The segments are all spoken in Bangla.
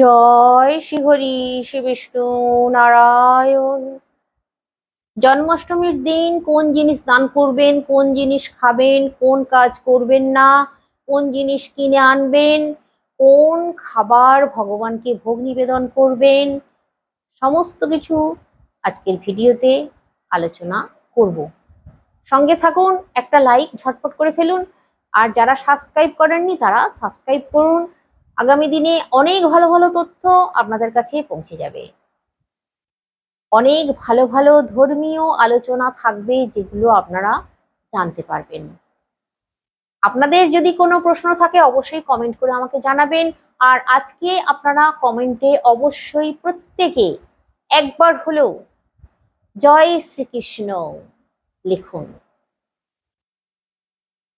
জয় শ্রীহরি শ্রী বিষ্ণু নারায়ণ। জন্মাষ্টমীর দিন কোন জিনিস দান করবেন, কোন জিনিস খাবেন, কোন কাজ করবেন না, কোন জিনিস কিনে আনবেন, কোন খাবার ভগবানকে ভোগ নিবেদন করবেন, সমস্ত কিছু আজকের ভিডিওতে আলোচনা করব। সঙ্গে থাকুন, একটা লাইক ঝটপট করে ফেলুন, আর যারা সাবস্ক্রাইব করেননি তারা সাবস্ক্রাইব করুন আগামী দিনে অনেক ভালো ভালো তথ্য আপনাদের কাছে পৌঁছে যাবে। অনেক ভালো ভালো ধর্মীয় আলোচনা থাকবে যেগুলো আপনারা জানতে পারবেন। আপনাদের যদি কোনো প্রশ্ন থাকে অবশ্যই কমেন্ট করে আমাকে জানাবেন। আর আজকে আপনারা কমেন্টে অবশ্যই প্রত্যেকে একবার হলেও জয় শ্রীকৃষ্ণ লিখুন।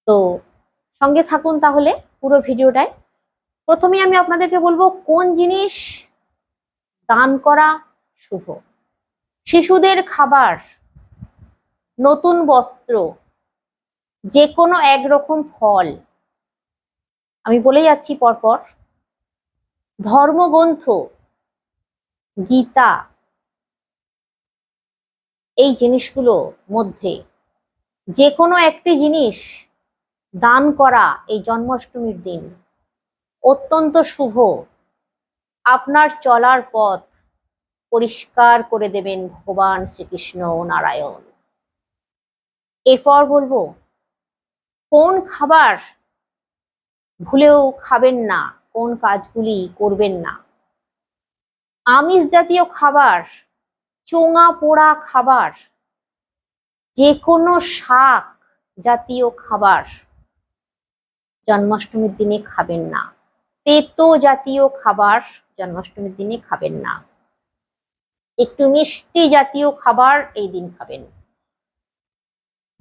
তো সঙ্গে থাকুন তাহলে পুরো ভিডিওটায়। প্রথমে আমি আপনাদেরকে বলব, কোন জিনিস দান করা শুভ? শিশুদের খাবার, নতুন বস্ত্র যে কোনো একরকম ফল। আমি বলে যাচ্ছি পরপর, ধর্মগ্রন্থ, গীতা, এই জিনিসগুলো মধ্যে যে কোনো একটি জিনিস দান করা এই জন্মাষ্টমীর দিন। অত্যন্ত শুভ। আপনার চলার পথ পরিষ্কার করে দেবেন ভগবান শ্রীকৃষ্ণ নারায়ণ। এরপর বলব, কোন খাবার ভুলেও খাবেন না, কোন কাজগুলি করবেন না। আমিষ জাতীয় খাবার, চোঙা পোড়া খাবার যে কোনো শাক জাতীয় খাবার জন্মাষ্টমীর দিনে খাবেন না। তেতো জাতীয় খাবার জন্মাষ্টমীর দিনে খাবেন না। একটু মিষ্টি জাতীয় খাবার এই দিন খাবেন।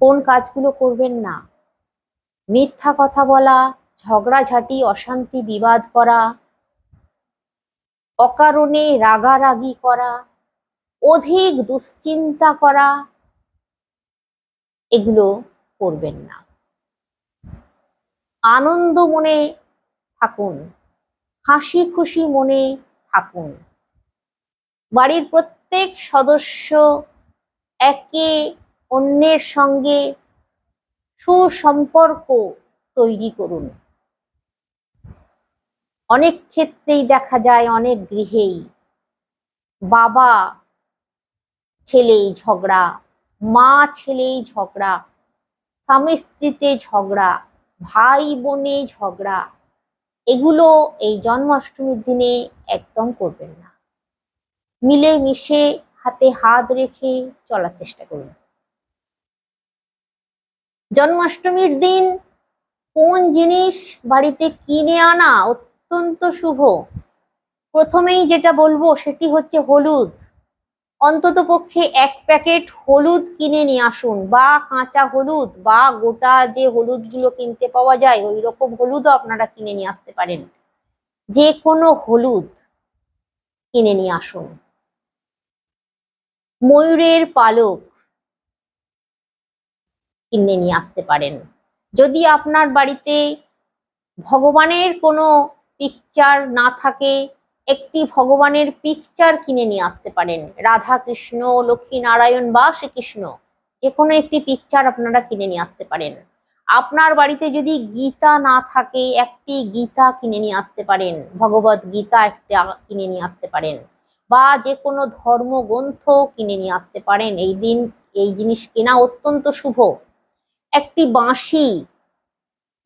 কোন কাজগুলো করবেন না। মিথ্যা কথা বলা, ঝগড়াঝাটি, অশান্তি বিবাদ করা, অকারণে রাগারাগি করা, অধিক দুশ্চিন্তা করা, এগুলো করবেন না। আনন্দ মনে থাকুন। হাসি খুশি মনে থাকুন। বাড়ির প্রত্যেক সদস্য একে অন্যের সঙ্গে সুসম্পর্ক তৈরি করুন। অনেক ক্ষেত্রেই দেখা যায়, অনেক গৃহেই বাবা ছেলেই ঝগড়া, মা ছেলেই ঝগড়া, স্বামী স্ত্রীতে ঝগড়া, ভাই বোনে ঝগড়া এগুলো এই জন্মাষ্টমীর দিনে একদম করবেন না। মিলে মিশে হাতে হাত রেখে চলার চেষ্টা করুন। জন্মাষ্টমীর দিন কোন জিনিস বাড়িতে কিনে আনা অত্যন্ত শুভ। প্রথমেই যেটা বলব সেটি হচ্ছে হলুদ। অন্তত পক্ষে এক প্যাকেট হলুদ কিনে নিয়ে আসুন, বা কাঁচা হলুদ, বা গোটা যে হলুদগুলো কিনতে পাওয়া যায় ওই রকম হলুদও আপনারা কিনে নিয়ে আসতে পারেন। যে কোনো হলুদ কিনে নিয়ে আসুন। ময়ূরের পালক কিনে নিয়ে আসতে পারেন। যদি আপনার বাড়িতে ভগবানের কোনো পিকচার না থাকে একটি ভগবানের পিকচার কিনে নিয়ে আসতে পারেন। রাধা কৃষ্ণ লক্ষ্মী নারায়ণ বা শ্রীকৃষ্ণ যে কোনো একটি পিকচার আপনারা কিনে নিয়ে আসতে পারেন। আপনার বাড়িতে যদি গীতা না থাকে, একটি গীতা কিনে নিয়ে আসতে পারেন। ভগবত গীতা একটা কিনে নিয়ে আসতে পারেন। বা যে কোনো ধর্মগ্রন্থ কিনে নিয়ে আসতে পারেন। এই দিন এই জিনিস কেনা অত্যন্ত শুভ। একটি বাঁশি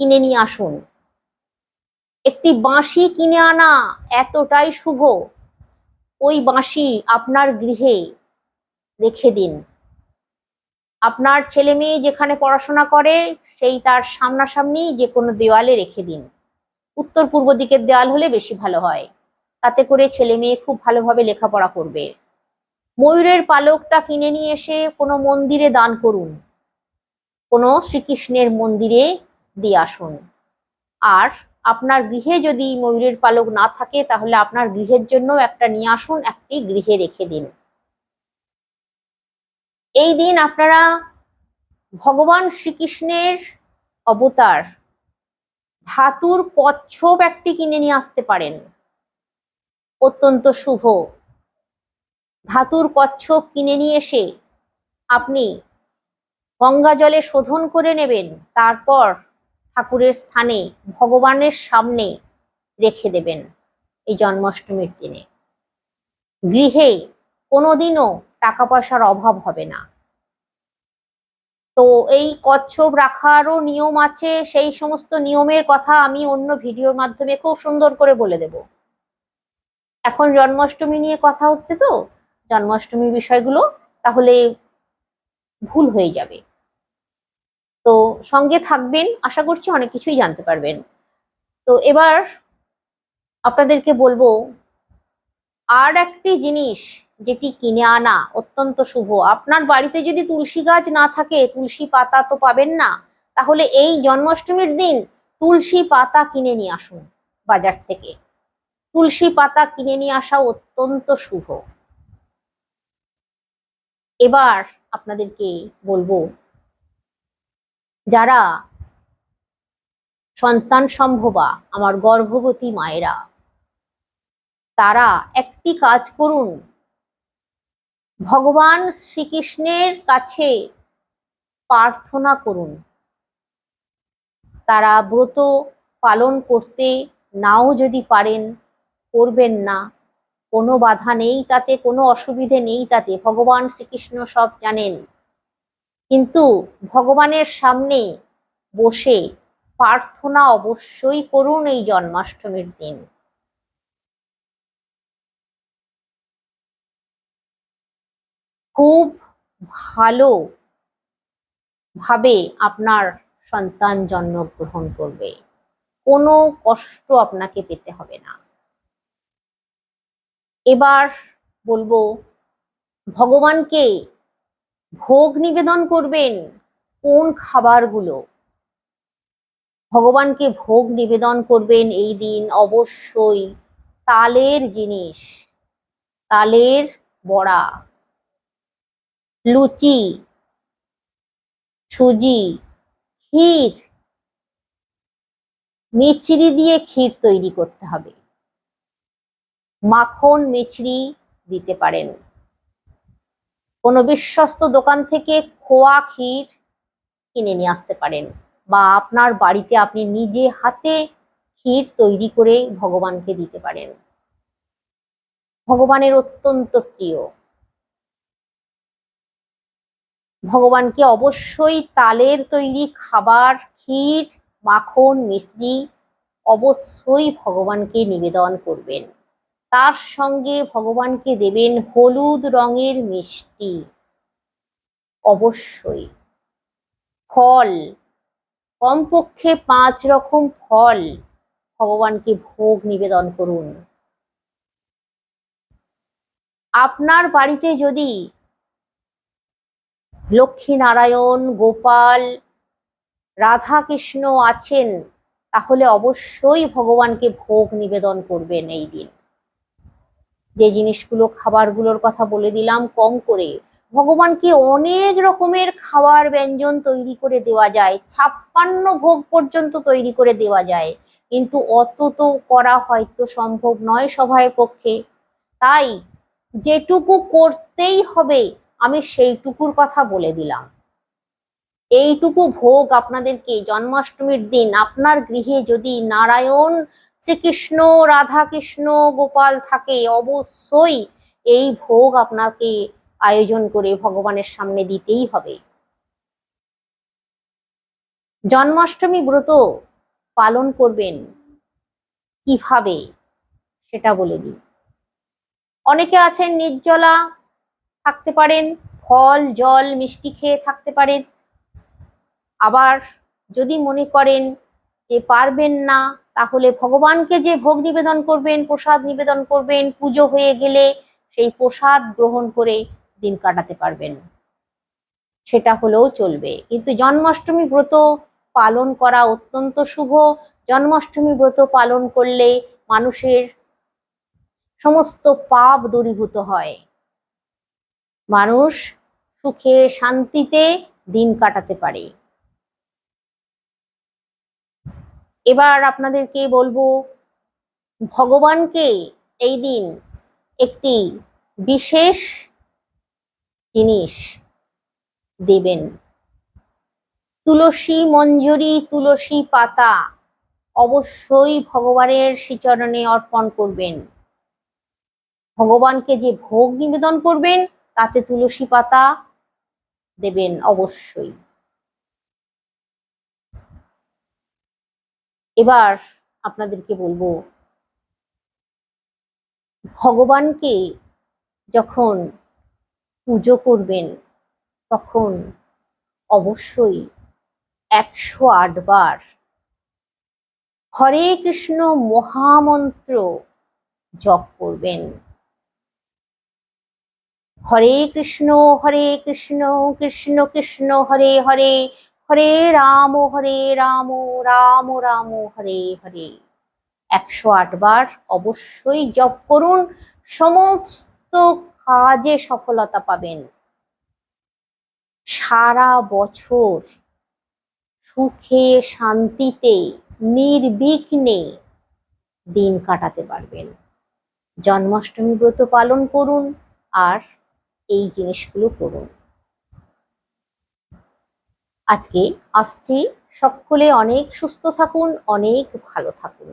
কিনে নিয়ে আসুন। একটি বাঁশি কিনে আনা এতটাই শুভ। ওই বাঁশি আপনার গৃহে রেখে দিন। আপনার ছেলে মেয়ে যেখানে পড়াশোনা করে, সেই তার সামনাসামনি যে কোনো দেওয়ালে রেখে দিন। উত্তর পূর্ব দিকের দেওয়াল হলে বেশি ভালো হয়। তাতে করে ছেলে মেয়ে খুব ভালোভাবে লেখাপড়া করবে। ময়ূরের পালকটা কিনে নিয়ে এসে কোনো মন্দিরে দান করুন। কোনো শ্রীকৃষ্ণের মন্দিরে দিয়ে আসুন। আর আপনার গৃহে যদি ময়ূরের পালক না থাকে, তাহলে আপনার গৃহের জন্য একটা নিয়ে আসুন, একটি গৃহে রেখে দিন। এই দিন আপনারা ভগবান শ্রীকৃষ্ণের অবতার, ধাতুর কচ্ছপ একটি কিনে নিয়ে আসতে পারেন। অত্যন্ত শুভ। ধাতুর কচ্ছপ কিনে নিয়ে এসে আপনি গঙ্গা জলে শোধন করে নেবেন, তারপর ঠাকুরের স্থানে ভগবানের সামনে রেখে দেবেন এই জন্মাষ্টমীর দিনে। গৃহে কোনোদিনও টাকা পয়সার অভাব হবে না। তো এই কচ্ছপ রাখারও নিয়ম আছে, সেই সমস্ত নিয়মের কথা আমি অন্য ভিডিওর মাধ্যমে খুব সুন্দর করে বলে দেব। এখন জন্মাষ্টমী নিয়ে কথা হচ্ছে তো জন্মাষ্টমীর বিষয়গুলো তাহলে ভুল হয়ে যাবে। তো সঙ্গে থাকবেন, আশা করছি অনেক কিছুই জানতে পারবেন। তো এবার আপনাদেরকে বলব, আর একটি জিনিস যেটি কিনে আনা অত্যন্ত শুভ। আপনার বাড়িতে যদি তুলসী গাছ না থাকে, তুলসী পাতা তো পাবেন না। তাহলে এই জন্মাষ্টমীর দিন তুলসী পাতা কিনে নিয়ে আসুন বাজার থেকে। তুলসী পাতা কিনে নিয়ে আসা অত্যন্ত শুভ। এবার আপনাদেরকে বলব যারা সন্তান সম্ভবা, আমার গর্ভবতী মায়েরা, তারা একটি কাজ করুন। ভগবান শ্রীকৃষ্ণের কাছে প্রার্থনা করুন। তারা ব্রত পালন করতে নাও যদি পারেন, করবেন না। কোনো বাধা নেই তাতে, কোনো অসুবিধে নেই তাতে। ভগবান শ্রীকৃষ্ণ সব জানেন। কিন্তু ভগবানের সামনে বসে প্রার্থনা অবশ্যই করুন এই জন্মাষ্টমীর দিন। খুব ভালো ভাবে আপনার সন্তান জন্মগ্রহণ করবে। কোনো কষ্ট আপনাকে পেতে হবে না। এবার বলব, ভগবানকে ভোগ নিবেদন করবেন কোন খাবারগুলো? ভগবানকে ভোগ নিবেদন করবেন এই দিন অবশ্যই তালের জিনিস, তালের বড়া, লুচি, সুজি, ক্ষীর মিচড়ি দিয়ে ক্ষীর তৈরি করতে হবে। মাখন মিচড়ি দিতে পারেন। কোনো বিশ্বস্ত দোকান থেকে খোয়া ক্ষীর কিনে নিয়ে আসতে পারেন বা আপনার বাড়িতে আপনি নিজে হাতে ক্ষীর তৈরি করে ভগবানকে দিতে পারেন। ভগবানের অত্যন্ত প্রিয়। ভগবানকে অবশ্যই তালের তৈরি খাবার, ক্ষীর, মাখন, মিশ্রি অবশ্যই ভগবানকে নিবেদন করবেন। তার সঙ্গে ভগবানকে দেবেন হলুদ রঙের মিষ্টি। অবশ্যই। ফল। কমপক্ষে পাঁচ রকম ফল ভগবানকে ভোগ নিবেদন করুন। আপনার বাড়িতে যদি লক্ষ্মী নারায়ণ গোপাল রাধা কৃষ্ণ আছেন, তাহলে অবশ্যই ভগবানকে ভোগ নিবেদন করবেন এই দিন। যে জিনিসগুলো খাবারগুলোর কথা বলে দিলাম, কম করে। ভগবানকে অনেক রকমের খাবার ব্যঞ্জন তৈরি করে দেওয়া যায়। ছাপ্পান্ন ভোগ পর্যন্ত তৈরি করে দেওয়া যায়। কিন্তু অত তো করা হয়তো সম্ভব নয় সবাই পক্ষে। তাই যেটুকু করতেই হবে, আমি সেইটুকুর কথা বলে দিলাম। এইটুকু ভোগ আপনাদেরকে জন্মাষ্টমীর দিন আপনার গৃহে যদি নারায়ণ শ্রীকৃষ্ণ রাধা কৃষ্ণ, গোপাল থাকে, অবশ্যই এই ভোগ আপনাকে আয়োজন করে ভগবানের সামনে দিতেই হবে। জন্মাষ্টমী ব্রত পালন করবেন কীভাবে সেটা বলে দিই। অনেকে আছেন নির্জলা থাকতে পারেন, ফল, জল, মিষ্টি খেয়ে থাকতে পারেন। আবার যদি মনে করেন যে পারবেন না তাহলে ভগবানকে যে ভোগ নিবেদন করবেন, প্রসাদ নিবেদন করবেন, পুজো হয়ে গেলে সেই প্রসাদ গ্রহণ করে দিন কাটাতে পারবেন। সেটা হলেও চলবে। কিন্তু জন্মাষ্টমী ব্রত পালন করা অত্যন্ত শুভ। জন্মাষ্টমী ব্রত পালন করলে মানুষের সমস্ত পাপ দূরীভূত হয়। মানুষ সুখে শান্তিতে দিন কাটাতে পারে। এবার আপনাদেরকে বলব, ভগবানকে এই দিন একটি বিশেষ জিনিস দেবেন। তুলসী মঞ্জুরি, তুলসী পাতা অবশ্যই ভগবানের শ্রীচরণে অর্পণ করবেন। ভগবানকে যে ভোগ নিবেদন করবেন, তাতে তুলসী পাতা দেবেন অবশ্যই। এবার আপনাদেরকে বলব, ভগবানকে যখন পুজো করবেন, তখন অবশ্যই একশো আট বার হরে কৃষ্ণ মহামন্ত্র জপ করবেন। হরে কৃষ্ণ হরে কৃষ্ণ কৃষ্ণ কৃষ্ণ, হরে হরে হরে রাম হরে রাম রাম রাম, হরে হরে। একশো আটবার অবশ্যই জপ করুন, সমস্ত কাজে সফলতা পাবেন। সারা বছর সুখে, শান্তিতে, নির্বিঘ্নে দিন কাটাতে পারবেন। জন্মাষ্টমী ব্রত পালন করুন আর এই জিনিসগুলো করুন। আজকে আসছি। সকলে অনেক সুস্থ থাকুন অনেক ভালো থাকুন।